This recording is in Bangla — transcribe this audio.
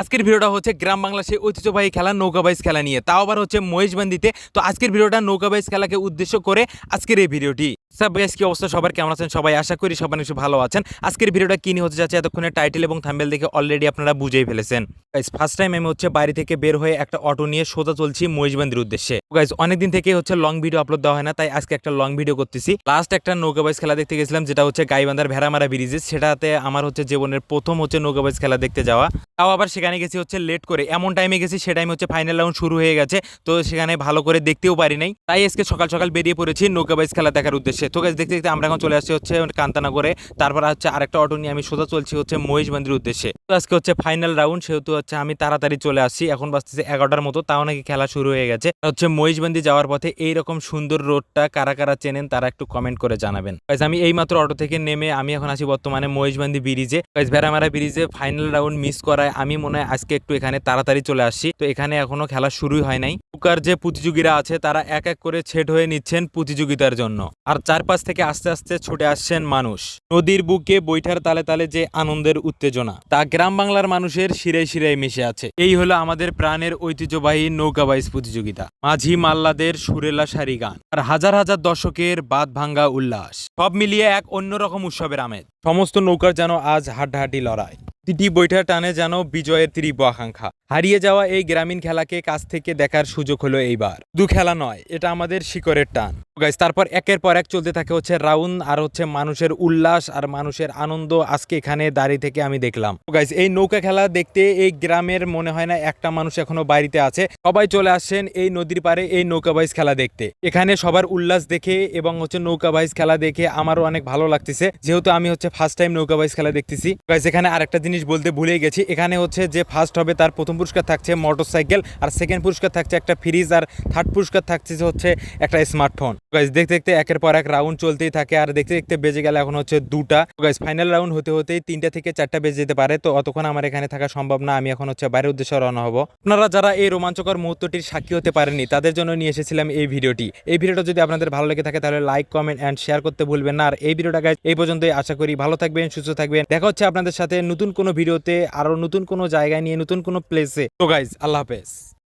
আজকের ভিডিওটা হচ্ছে গ্রাম বাংলা সেই ঐতিহ্যবাহী খেলা, নৌকা বাইস খেলা নিয়ে। তাও আবার হচ্ছে মহেশবান্দিতে তো আজকের ভিডিওটা নৌকা বাইস খেলাকে উদ্দেশ্য করে আজকের এই ভিডিওটি। স্যার বেশ কি অবস্থা সবার কেমন আছেন? সবাই আশা করি সবাই নিশ্চয়ই ভালো আছেন। আজকের ভিডিওটা কি নিয়ে হতে যাচ্ছে এতক্ষণে টাইটেল এবং থাম্বেল দেখে অলরেডি আপনারা বুঝেই ফেলেছেন। গাইজ ফার্স্ট টাইম আমি হচ্ছে বাড়ি থেকে বের হয়ে একটা অটো নিয়ে সোজা চলছি মহেশবান্দির উদ্দেশ্যে। গাইজ অনেকদিন থেকে হচ্ছে লং ভিডিও আপলোড দেওয়া হয় না, তাই আজকে একটা লং ভিডিও করতেছি। লাস্ট একটা নৌকা বাইস খেলা দেখতে গেছিলাম, যেটা হচ্ছে গাইবান্ধার ভেড়ামারা ব্রিজে সেটাতে আমার হচ্ছে জীবনের প্রথম হচ্ছে নৌকা বাইস খেলা দেখতে যাওয়া। তাও আবার সেখানে গেছি হচ্ছে লেট করে। এমন টাইমে গেছি, সে টাইম হচ্ছে ফাইনাল রাউন্ড শুরু হয়ে গেছে। তো সেখানে ভালো করে দেখতেও পারি নাই। তাই আজকে সকাল সকাল বেরিয়ে পড়েছি নৌকা বাইস খেলা দেখার উদ্দেশ্যে। তো গাইজ দেখতে দেখতে আমরা এখন চলে আসছি হচ্ছে কান্তানগরে। তারপর হচ্ছে আরেকটা অটো নিয়ে আমি সোজা চলছি হচ্ছে মহেশবান্দির উদ্দেশ্যে। তো আজকে হচ্ছে ফাইনাল রাউন্ড সেহেতু হচ্ছে আমি তাড়াতাড়ি চলে আসছি। এখন বাজতেছে এগারোটার মতো, তাও নাকি খেলা শুরু হয়ে গেছে। হচ্ছে মহেশবান্দি যাওয়ার পথে এইরকম সুন্দর রোডটা কারা কারা চেনেন তারা একটু কমেন্ট করে জানাবেন। গাইজ আমি এই মাত্র অটো থেকে নেমে আমি এখন আছি বর্তমানে মহেশবান্দি ব্রিজে গাইজ ভেড়ামারা ব্রিজে ফাইনাল রাউন্ড মিস করায় আমি মনে হয় আজকে একটু এখানে তাড়াতাড়ি চলে আসছি তো এখানে এখনও খেলা শুরুই হয় নাই। নৌকার যে প্রতিযোগীরা আছে, তারা এক এক করে ছেট হয়ে নিচ্ছেন প্রতিযোগিতার জন্য। আর চারপাশ থেকে আস্তে আস্তে ছুটে আসছেন মানুষ। নদীর বুকে বৈঠার তালে তালে যে আনন্দের উত্তেজনা, তা গ্রাম বাংলার মানুষের শিরায় শিরায় মিশে আছে। এই হলো আমাদের প্রাণের ঐতিহ্যবাহী নৌকা নৌকাবাইজ প্রতিযোগিতা। মাঝি মাল্লাদের সুরেলা সারি গান আর হাজার হাজার দর্শকের বাদ ভাঙ্গা উল্লাস। সব মিলিয়ে এক অন্যরকম উৎসবের আমেজ। সমস্ত নৌকার যেন আজ হাড্ডাহাড্ডি লড়াই। প্রতিটি বৈঠা টানে যেন বিজয়ের তীব্র আকাঙ্ক্ষা। হারিয়ে যাওয়া এই গ্রামীণ খেলাকে কাছ থেকে দেখার সুযোগ হলো এইবার। দু খেলা নয়, এটা আমাদের শিকরের টান। তারপর একের পর এক চলতে থাকে হচ্ছে রাউন্ড আর হচ্ছে মানুষের উল্লাস আর মানুষের আনন্দ আজকে এখানে দাঁড়িয়ে থেকে আমি দেখলাম। গাইজ এই নৌকা খেলা দেখতে এই গ্রামের মনে হয় না একটা মানুষ এখনও বাড়িতে আছে। সবাই চলে আসছেন এই নদীর পারে এই নৌকা বাইজ খেলা দেখতে। এখানে সবার উল্লাস দেখে এবং হচ্ছে নৌকা বাইজ খেলা দেখে আমারও অনেক ভালো লাগতেছে। যেহেতু আমি হচ্ছে ফার্স্ট টাইম নৌকা বাইজ খেলা দেখতেছি। গাইজ এখানে আরেকটা জিনিস বলতে ভুলে গেছি। এখানে হচ্ছে যে ফার্স্ট হবে তার প্রথম পুরস্কার থাকছে মোটর সাইকেল আর সেকেন্ড পুরস্কার থাকছে একটা ফ্রিজ আর থার্ড পুরস্কার থাকছে হচ্ছে একটা স্মার্টফোন গাইজ দেখতে দেখতে একের পর এক রাউন্ড চলতেই থাকে, আর দেখতে দেখতে বেজে গেলে এখন হচ্ছে দুটা। গাইজ ফাইনাল রাউন্ড হতে হতেই তিনটা থেকে চারটা বেজে যেতে পারে, তো অতক্ষণ আমার এখানে থাকা সম্ভব না, আমি এখন হচ্ছে বাইরের উদ্দেশ্যে রওনা হব। আপনারা যারা এই রোমাঞ্চকর মুহূর্তটির সাক্ষী হতে পারেননি, তাদের জন্য নিয়ে এসেছিলাম এই ভিডিওটি। এই ভিডিওটা যদি আপনাদের ভালো লেগে থাকে, তাহলে লাইক কমেন্ট অ্যান্ড শেয়ার করতে ভুলবেন না। আর এই ভিডিওটা গাইজ এই পর্যন্তই আশা করি ভালো থাকবেন, সুস্থ থাকবেন। দেখা হচ্ছে আপনাদের সাথে নতুন কোনো ভিডিওতে আরও নতুন কোনো জায়গায় নিয়ে, নতুন কোনো প্লেসে তো গাইজ আল্লাহ হাফেজ।